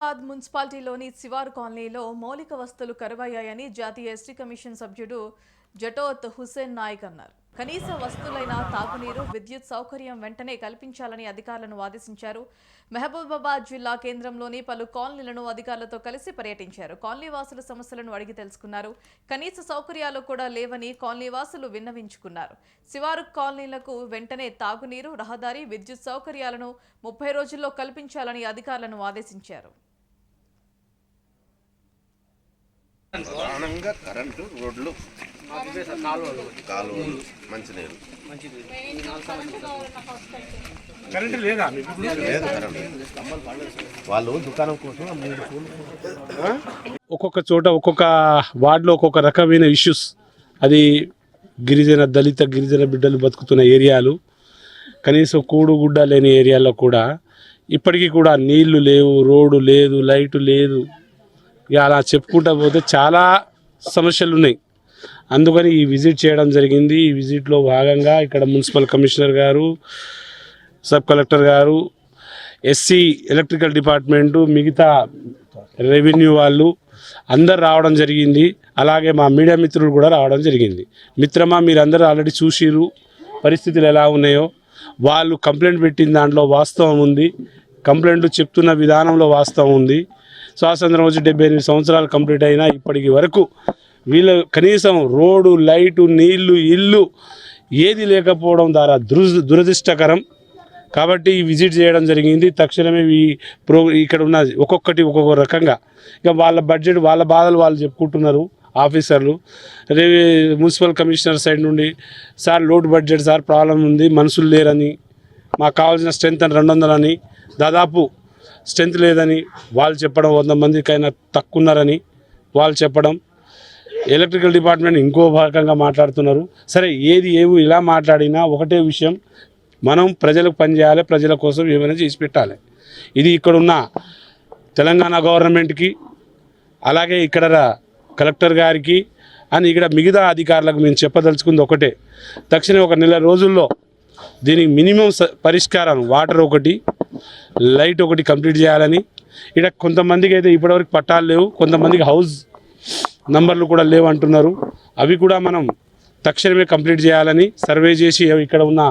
హైదరాబాద్ మున్సిపాలిటీలోని శివారు కాలనీలో మౌలిక వస్తువులు కరువయ్యాయని జాతీయ ఎస్టీ కమిషన్ సభ్యుడు జటోత్ హుసేన్ నాయక్ అన్నారు. కనీస వస్తువులైన తాగునీరు విద్యుత్ సౌకర్యం వెంటనే కల్పించాలని అధికారులను ఆదేశించారు. మహబూబాబాద్ జిల్లా కేంద్రంలోని పలు కాలనీలను అధికారులతో కలిసి పర్యటించారు. కాలనీ వాసుల సమస్యలను అడిగి తెలుసుకున్నారు. కనీస సౌకర్యాలు కూడా లేవని కాలనీ వాసులు విన్నవించుకున్నారు. శివారు కాలనీలకు వెంటనే తాగునీరు రహదారి విద్యుత్ సౌకర్యాలను ముప్పై రోజుల్లో కల్పించాలని అధికారులను ఆదేశించారు. ప్రధానంగా కరెంటు రోడ్లు. కాలువలు. మంచినీళ్ళు కరెంట్ లేదా? లేదు కరెంట్ వాళ్ళు దుకాణం కోసం ఒక్కొక్క చోట ఒక్కొక్క వార్డులో ఒక్కొక్క రకమైన ఇష్యూస్ అది గిరిజన దళిత గిరిజన బిడ్డలు బతుకుతున్న ఏరియాలు. కనీసం కూడు గుడ్డ లేని ఏరియాలో కూడా ఇప్పటికీ కూడా నీళ్ళు లేవు రోడ్డు లేదు లైటు లేదు. ఇక అలా చెప్పుకుంటా పోతే చాలా సమస్యలు ఉన్నాయి. అందుకని ఈ విజిట్ చేయడం జరిగింది. ఈ విజిట్లో భాగంగా ఇక్కడ మున్సిపల్ కమిషనర్ గారు సబ్ కలెక్టర్ గారు ఎస్సీ ఎలక్ట్రికల్ డిపార్ట్మెంటు మిగతా రెవెన్యూ వాళ్ళు అందరు రావడం జరిగింది. అలాగే మా మీడియా మిత్రులు కూడా రావడం జరిగింది. మిత్రమా మీరందరూ ఆల్రెడీ చూసిరు పరిస్థితులు ఎలా ఉన్నాయో. వాళ్ళు కంప్లైంట్ పెట్టిన దాంట్లో వాస్తవం ఉంది. కంప్లైంట్ చెప్తున్న విధానంలో వాస్తవం ఉంది. స్వాతంత్రం వచ్చి డెబ్బై ఎనిమిది సంవత్సరాలు కంప్లీట్ అయినా ఇప్పటికి వరకు వీళ్ళ కనీసం రోడ్డు లైటు నీళ్ళు ఇల్లు ఏది లేకపోవడం ద్వారా దుర దురదృష్టకరం. కాబట్టి విజిట్ చేయడం జరిగింది. తక్షణమే ఈ ప్రో ఇక్కడ ఉన్న ఒక్కొక్కటి ఒక్కొక్క రకంగా. ఇక వాళ్ళ బడ్జెట్ వాళ్ళ బాధలు వాళ్ళు చెప్పుకుంటున్నారు ఆఫీసర్లు. రే మున్సిపల్ కమిషనర్ సైడ్ నుండి సార్ లోటు బడ్జెట్ సార్ ప్రాబ్లం ఉంది మనుషులు లేరని మాకు కావాల్సిన స్ట్రెంత్ అని రెండు వందలని దాదాపు స్ట్రెంత్ లేదని వాళ్ళు చెప్పడం వంద మందికైనా తక్కువన్నారని వాళ్ళు చెప్పడం. ఎలక్ట్రికల్ డిపార్ట్మెంట్ ఇంకో భాగంగా మాట్లాడుతున్నారు. సరే ఏది ఏవి ఇలా మాట్లాడినా ఒకటే విషయం మనం ప్రజలకు పనిచేయాలి ప్రజల కోసం ఏమైనా చేసి పెట్టాలి. ఇది ఇక్కడ ఉన్న తెలంగాణ గవర్నమెంట్కి అలాగే ఇక్కడ కలెక్టర్ గారికి అని ఇక్కడ మిగతా అధికారులకు మేము చెప్పదలుచుకుంది ఒకటే. తక్షణం ఒక నెల రోజుల్లో దీనికి మినిమం స- పరిష్కారం వాటర్ ఒకటి లైట్ ఒకటి కంప్లీట్ చేయాలని. ఇక్కడ కొంతమందికి అయితే ఇప్పటివరకు పట్టాలు లేవు. కొంతమందికి హౌస్ నంబర్లు కూడా లేవు అంటున్నారు. అవి కూడా మనం తక్షణమే కంప్లీట్ చేయాలని సర్వే చేసి ఇక్కడ ఉన్న